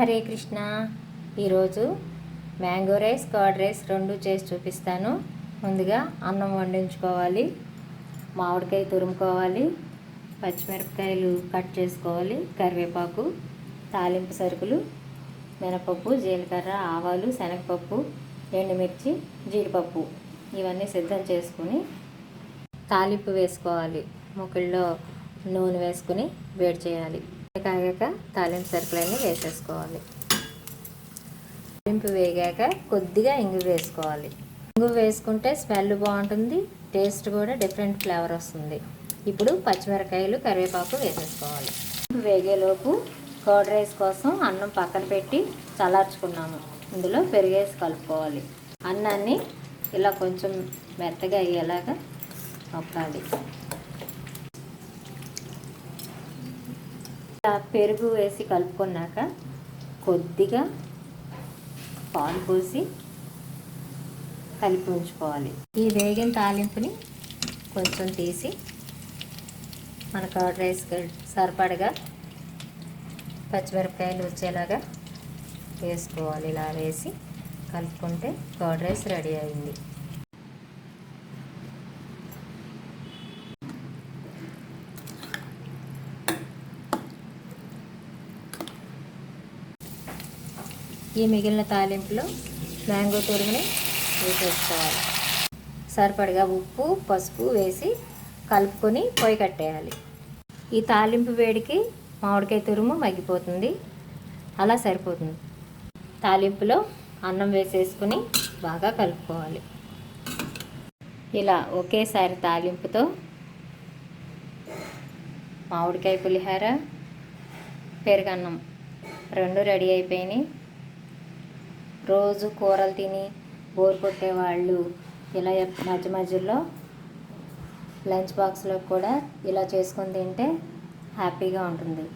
హరే కృష్ణ. ఈరోజు mango rice curd rice రెండు చేసి చూపిస్తాను. ముందుగా అన్నం వండించుకోవాలి. మామిడికాయ తురుముకోవాలి. పచ్చిమిరపకాయలు కట్ చేసుకోవాలి. కరివేపాకు తాలింపు సరుకులు మినపప్పు జీలకర్ర ఆవాలు శనగపప్పు ఎండుమిర్చి జీడిపప్పు ఇవన్నీ సిద్ధం చేసుకుని తాలింపు వేసుకోవాలి. ముక్కుల్లో నూనె వేసుకుని వేడి చేయాలి. కాగాక తాలింపు సరుకులన్నీ వేసేసుకోవాలి. తాలింపు వేగాక కొద్దిగా ఇంగు వేసుకోవాలి. ఇంగు వేసుకుంటే స్మెల్ బాగుంటుంది టేస్ట్ కూడా డిఫరెంట్ ఫ్లేవర్ వస్తుంది. ఇప్పుడు పచ్చిమిరకాయలు కరివేపాకు వేసేసుకోవాలి. వేగేలోపు కర్డ్ రైస్ కోసం అన్నం పక్కన పెట్టి చల్లార్చుకున్నాము. ఇందులో పెరిగేసి కలుపుకోవాలి. అన్నాన్ని ఇలా కొంచెం మెత్తగా అయ్యేలాగా నొక్కాలి పెరుగు వేసి కలుపుకున్నాక కొద్దిగా పాలు పోసి కలిపి ఉంచుకోవాలి. ఈ వేగిన తాలింపుని కొంచెం తీసి మన కర్డ్ రైస్ సరిపడగా పచ్చిమిరపకాయలు వచ్చేలాగా వేసుకోవాలి. ఇలా వేసి కలుపుకుంటే కర్డ్ రైస్ రెడీ అయింది. ఈ మిగిలిన తాలింపులో మ్యాంగో తురుగుని వేసేసుకోవాలి. సరిపడగా ఉప్పు పసుపు వేసి కలుపుకొని పొయ్యి కట్టేయాలి. ఈ తాలింపు వేడికి మామిడికాయ తురుము మగ్గిపోతుంది. అలా సరిపోతుంది. తాలింపులో అన్నం వేసేసుకుని బాగా కలుపుకోవాలి. ఇలా ఒకేసారి తాలింపుతో మామిడికాయ పులిహార పెరుగన్నం రెండు రెడీ అయిపోయినాయి. రోజు కూరలు తిని బోర్ కొట్టేవాళ్ళు. ఇలా మధ్య మధ్యలో లంచ్ బాక్స్లో కూడా ఇలా చేసుకొని తింటే హ్యాపీగా ఉంటుంది.